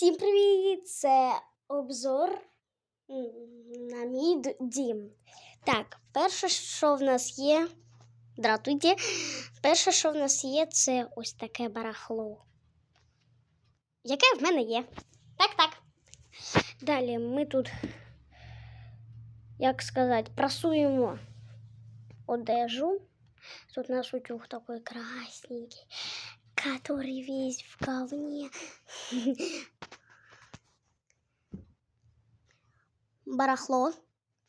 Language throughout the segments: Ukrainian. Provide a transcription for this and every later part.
Всім привіт! Це обзор на мій дім. Так, перше, що в нас є. Дратуйте. Перше, що в нас є, це ось таке барахло. Яке в мене є. Так, так. Далі ми тут, як сказати, прасуємо одежу. Тут наш утюг такой красненький, который весь в говне. Барахло.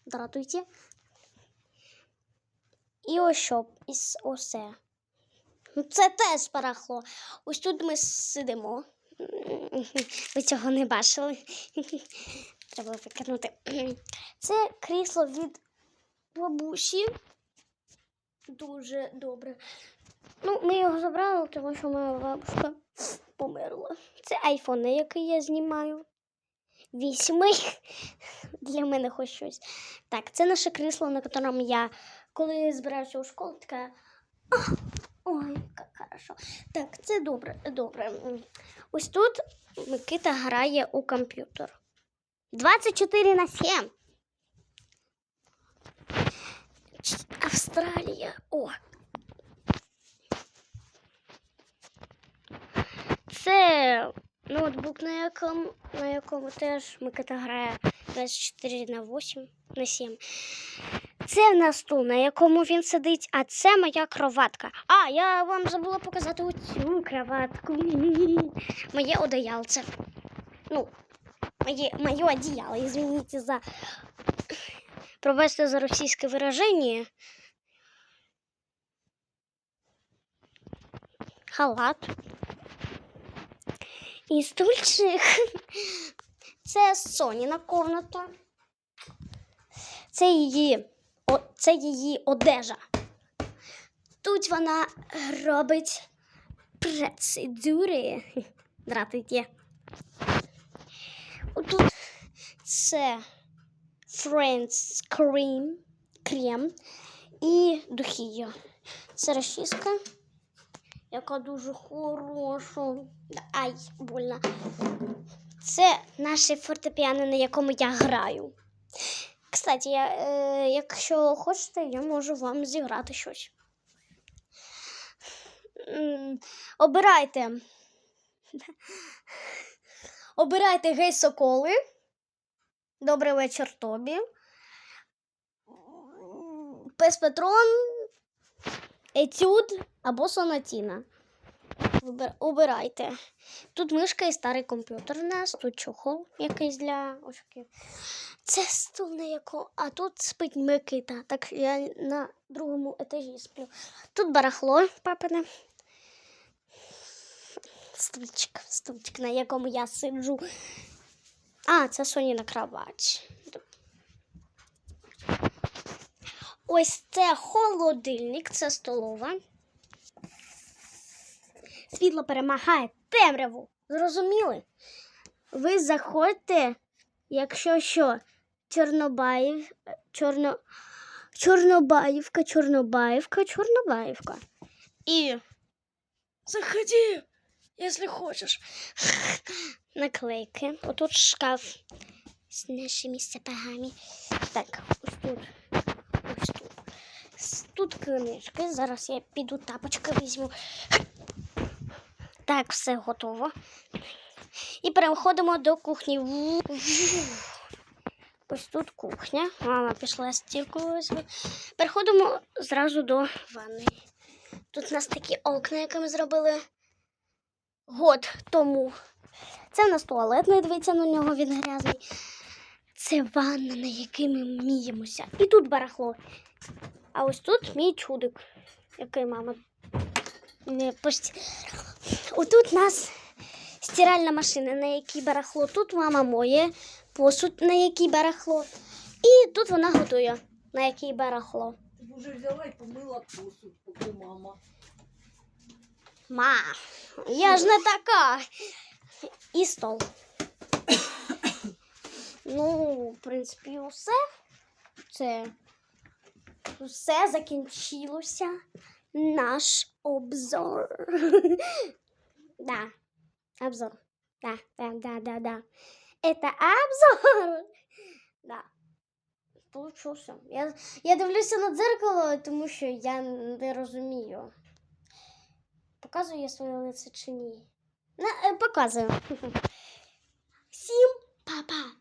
Дратуйте. І ось із осе. Це теж барахло. Ось тут ми сидимо. Ви цього не бачили. Треба викинути. Це крісло від бабусі. Дуже добре. Ну, ми його забрали, тому що моя бабушка померла. Це айфон, який я знімаю. Вісьмий. Для мене хоч щось. Так, це наше крісло, на якому я, коли збираюся у школу, така. Ой, як хорошо. Так, це добре, добре. Ось тут Микита грає у комп'ютер. 24 на 7. Австралія. О. Ноутбук, на якому, на якому теж Микита грає 24 на 8 на 7. Це в нас стул, на якому він сидить, а це моя кроватка. А, я вам забула показати оцю кроватку. Моє одеялце. Ну, моє, моє одеяло, извините за пробачте за російське вираження. Халат. І стульчик. Це Соніна комната. Це її, о, це її одежа. Тут вона робить процедури. Дратуйте. Тут це Friends Cream, крем і духи. Це розчіска, яка дуже хороша. Ай, больно. Це наше фортепіано, на якому я граю. Кстати, я, е, якщо хочете, я можу вам зіграти щось. Обирайте. Обирайте гей соколи. Добрий вечір тобі. Пес Петрон, Етюд або Сонатіна. Обирайте. Тут мишка і старий комп'ютер у нас, тут чохол якийсь для очків. Це стул на якому, а тут спить Микита. Так я на другому етажі сплю. Тут барахло папине. Стульчик, стульчик, на якому я сиджу. А, це Соніна кровать. Ось це холодильник, це столова. Світло перемагає темряву. Зрозуміли? Ви заходьте, якщо що, Чорнобаїв, Чорно, Чорнобаївка, Чорнобаївка, Чорнобаївка. І заходи, якщо хочеш. Наклейки. Отут шкаф з нашими сапогами. Так, ось тут. Тут. Книжки. Зараз я піду тапочки візьму. Так, все готово. І переходимо до кухні. Ось тут кухня. Мама пішла стірку візьме. Переходимо зразу до ванної. Тут у нас такі окна, які ми зробили год тому. Це в нас туалет, не дивіться на нього, він грязний. Це ванна, на якій ми міємося. І тут барахло. А ось тут мій чудик, який мама не постирала. Отут у нас стиральна машина, на якій барахло. Тут мама моє посуд, на якій барахло. І тут вона готує, на якій барахло. Ти б уже взяла і помила посуд, поки мама. Ма, я ж не така. І стол. Ну, в принципі, усе. Це все закінчилося. Наш обзор. да, обзор. Да, да, да, да, да. Это обзор. Да. Получився. Я, я дивлюся на дзеркало, тому що я не розумію. Показую я своє лице чи ні? На, е, показую. Всім па-па.